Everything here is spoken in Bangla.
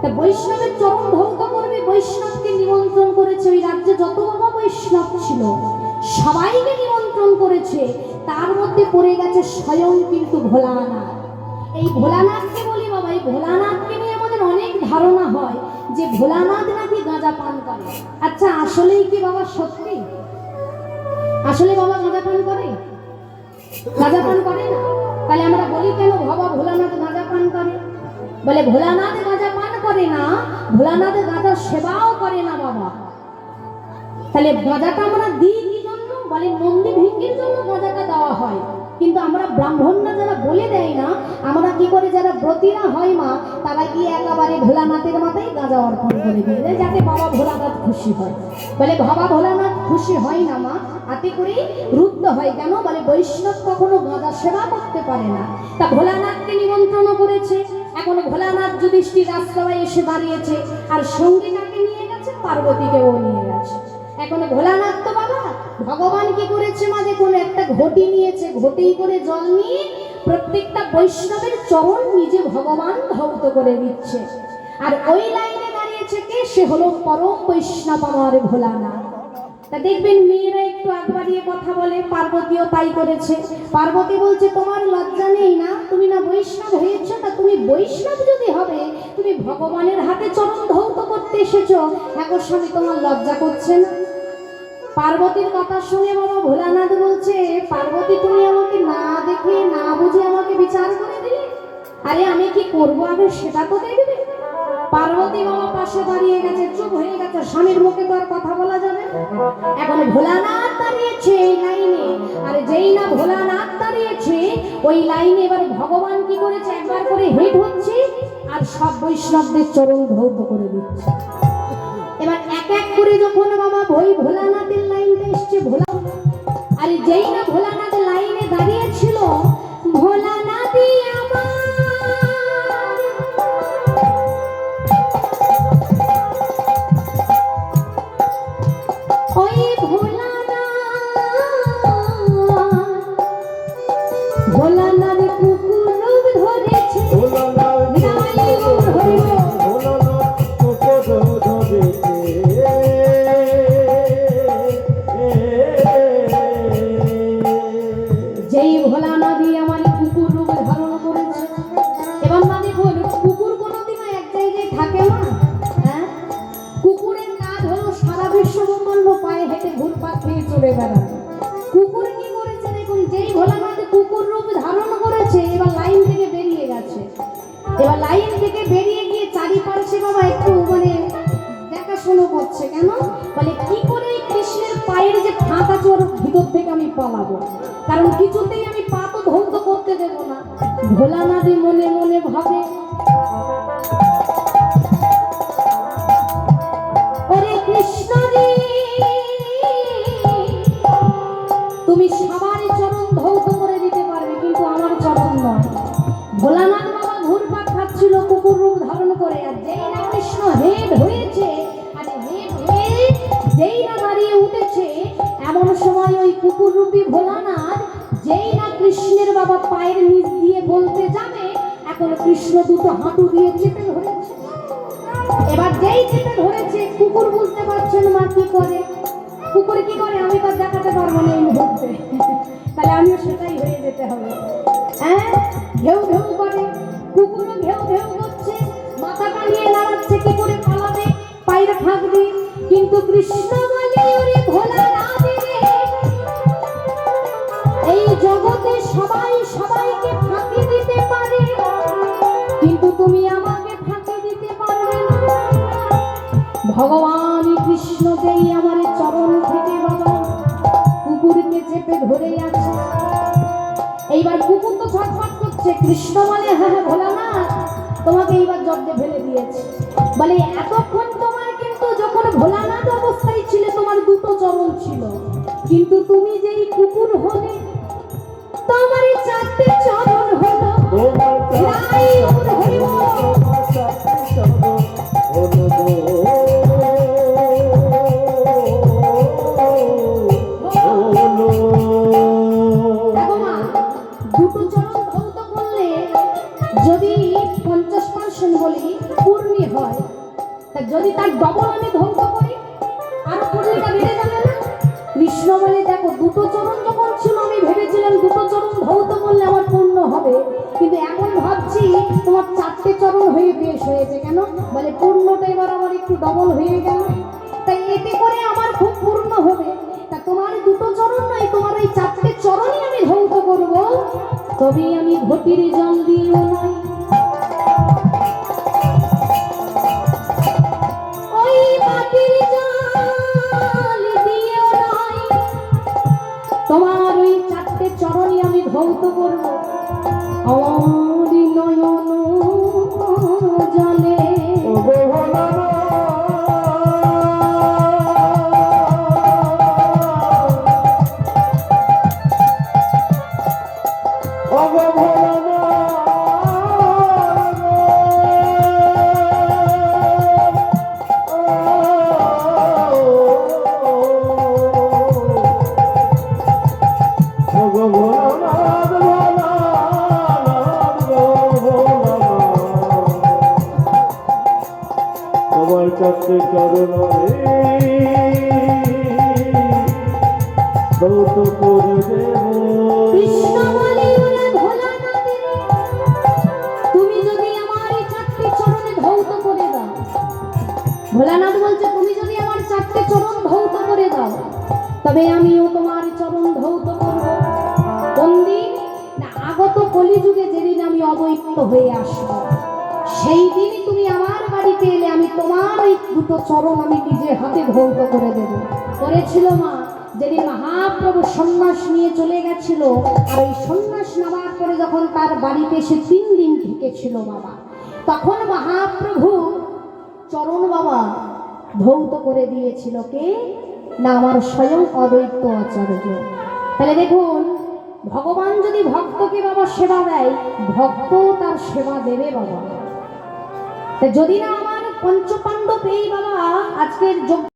তা বৈষ্ণবের চরণ ধৌত করবে বৈষ্ণবকে নিমন্ত্রণ করেছে, ওই রাজ্যে যত বাবা বৈষ্ণব ছিল, সবাইকে নিমন্ত্রণ করেছে, তার মধ্যে পড়ে গেছে স্বয়ং কিন্তু ভোলানাথ। এই ভোলানাথকে বলি বাবা, এই ভোলানাথকে নিয়ে আমাদের অনেক ধারণা হয় যে ভোলানাথ নাকি গাঁজা পান করে। আচ্ছা আসলেই কি বাবা সত্যি? আসলে বাবা গাঁজা পান করে? গাঁজা পান করে না? তাহলে আমরা বলি কেন বাবা ভোলানাথ গাঁজা পান করে? বলে ভোলানাথ করে না ভোলানাথ গাঁজার সেবাও করে না বাবা। তাহলে গাঁজাটা আমরা দিই কি জন্য? বলে নন্দী ভিঙ্গির জন্য গাঁজাটা দেওয়া হয়। কিন্তু আমরা ব্রাহ্মণরা যারা বলে দেয় না, আমরা কি করে যারা ব্রতীরা হয় মা, তারা গিয়ে একেবারে ভোলানাথের মাথায় গাঁজা অর্পণ করে দেয়? যাতে বাবা ভোলানাথ খুশি হয়। বলে বাবা ভোলানাথ খুশি হয় না মা হাতে করে রুদ্ধ হয় কেন? বলে বৈষ্ণব কখনো গাঁজা সেবা করতে পারে না। তা ভোলানাথকে নিমন্ত্রণ করেছে। এখন ভোলানাথ যুধিষ্ঠির রাজসভায় এসে দাঁড়িয়েছে, আর সঙ্গী কাকে নিয়ে গেছে, পার্বতীকেও নিয়ে গেছে। এখন ভোলানাথ তো বাবা, ভগবান কি করেছে মা? দেখুন একটা ঘটি নিয়েছে ঘটি করে জল নিয়ে প্রত্যেকটা বৈষ্ণবের চরণ নিজে ভগবান ধৌত করে দিচ্ছে। আর ওই লাইনে দাঁড়িয়েছে কে? সে হলো পরম বৈষ্ণব আমার ভোলানাথ। তা দেখবেন মেয়েরা একটু আগ বাড়িয়ে কথা বলে, পার্বতীও তাই করেছে। পার্বতী বলছে, তোমার লজ্জা নেই না? তুমি না বৈষ্ণব হয়েছ তা তুমি বৈষ্ণব যদি হবে, তুমি ভগবানের হাতে চরণ ধৌত করতে এসেছ। এখন স্বামী তোমার লজ্জা করছে না পার্বতীর কথা শুনে বাবা ভোলানাথ বলছে, পার্বতী, তুমি আমাকে না দেখে, না বুঝে আমাকে বিচার করে দিলে? আরে আমি কি করব? আগে সেটা তো দেখবে পার্বতী বাবা পাশে দাঁড়িয়ে গেছে, চুপ হয়ে গেছে। স্বামীর মুখে তো আর কথা বলা যাবে। এখন ভোলানাথ দাঁড়িয়েছে এই লাইনে। আর যেই না ভোলানাথ দাঁড়িয়েছে, ওই লাইনে এবার ভগবান কি করেছে? একবার করে হেট হচ্ছে আর সব বৈষ্ণবদের চরণ ধৌত করে দিচ্ছে। এবার এক এক করে যখন বাবা বই ভোলানাথের লাইনটা এসছে, ভোলা আর যেই না ভোলানাথ খেয়ে বেড়ানো কুকুর কি করেছে দেখুন? যেই ভোলা কুকুর রূপ ধারণ করেছে, এবার লাইন থেকে বেরিয়ে গেছে। এবার লাইন থেকে বেরিয়ে গিয়ে চারিপাশে বাবা একটু মানে দেখাশুনো করছে কেন? বলে, কি করে কৃষ্ণের পায়ের যে ফাঁক আছে ওর ভিতর থেকে আমি পালাবো? কারণ কিছুতেই আমি পা তো ধৌত করতে দেব না। ভোলানাদি মনে মনে ভাবে কৃষ্ণ রে তুমি সবার চরণ ধৌত করে দিতে পারবে, কিন্তু আমার চরণ নয়। ভোলানাথ বাবা ঘুরপাক খাচ্ছিল, কুকুর রূপ ধারণ করে, আর যেই না কৃষ্ণ হেড হয়েছে, আর হেড যেই না দাঁড়িয়ে উঠেছে, এমন সময় ওই কুকুর রূপী ভোলানাথ যেই না কৃষ্ণের বাবা পায়ের নিচ দিয়ে বলতে যাবে, এখন কৃষ্ণ দুটো হাঁটু দিয়ে চেপে ধরেছে। এবার যেই চেপে ধরেছে, কুকুর বুঝতে পারছেন মা কি করে। কুকুর কি করে? আমি তো দেখাতে পারব না এই মুহূর্তে। তাহলে আমিও সেটাই হয়ে যেতে হবে। হ্যাঁ? ঘেউ ঘেউ করে, কুকুরও ঘেউ ঘেউ করছে মাথাটা নিয়ে নাড়াচ্ছে কি করে পালাবে, পায়ের দিয়ে। কিন্তু কৃষ্ণ বলে, ওরে ভোলা এই জগতে সবাই সবাইকে ফাঁকি দিতে পারে। কিন্তু তুমি আমাকে ফাঁকি দিতে পারবে না। ভগবান কুকুরকে চেপে ধরে আছে। এইবার কুকুর তো ছটফট করছে। কৃষ্ণ বলে হ্যাঁ হ্যাঁ ভোলা না তোমাকে এইবার জব্দে ফেলে দিয়েছে। বলে, এতক্ষণ তোমার কিন্তু যখন ভোলানাথ অবস্থায় ছিলে, তোমার দুটো চরণ ছিল। কিন্তু তুমি তা যদি তার ডবল আমি ধৌত করি, আরও পুণ্যটা বেড়ে যাবে না? কৃষ্ণ বলে, দেখো, দুটো চরণ যখন ছিল, আমি ভেবেছিলাম দুটো চরণ ধৌত করলে আমার পূর্ণ হবে। কিন্তু এখন ভাবছি, তোমার চারটে চরণ হয়ে বেশ হয়েছে কেন? বলে, পূর্ণটা এবার আমার একটু ডবল হয়ে গেল। তাই এতে করে আমার খুব পূর্ণ হবে। তা তোমার দুটো চরণ নয়, তোমার ওই চারটে চরণই আমি ধৌত করব। তবেই আমি ঘটির জল দিও নয়। করে ভোলানাথ বলছে তুমি যদি আমার চরণ ধৌত করে দাও তবে আমিও তোমার চরণ করব কোন দিন না আগত কলিযুগে যেদিন আমি অবৈক্ত হয়ে আসব সেই দিনই তুমি আমার বাড়িতে এলে আমি তোমার এই দুটো চরণ আমি নিজে হাতে ধৌত করে দেব। করেছিল মা, যেদিন মহাপ্রভু সন্ন্যাস নিয়ে চলে গেছিল, আর ওই সন্ন্যাস নেওয়ার পরে যখন তার বাড়িতে এসে তিন দিন থেকেছিল বাবা, তখন মহাপ্রভু চরণ বাবা ধৌত করে দিয়েছিল কে? না আমার স্বয়ং অদ্বৈত আচার্য। তাহলে দেখুন, ভগবান যদি ভক্তকে বাবা সেবা দেয় ভক্ত তার সেবা দেবে বাবা। যদি না আমার পঞ্চপাণ্ডব এই বাবা আজকের যোগ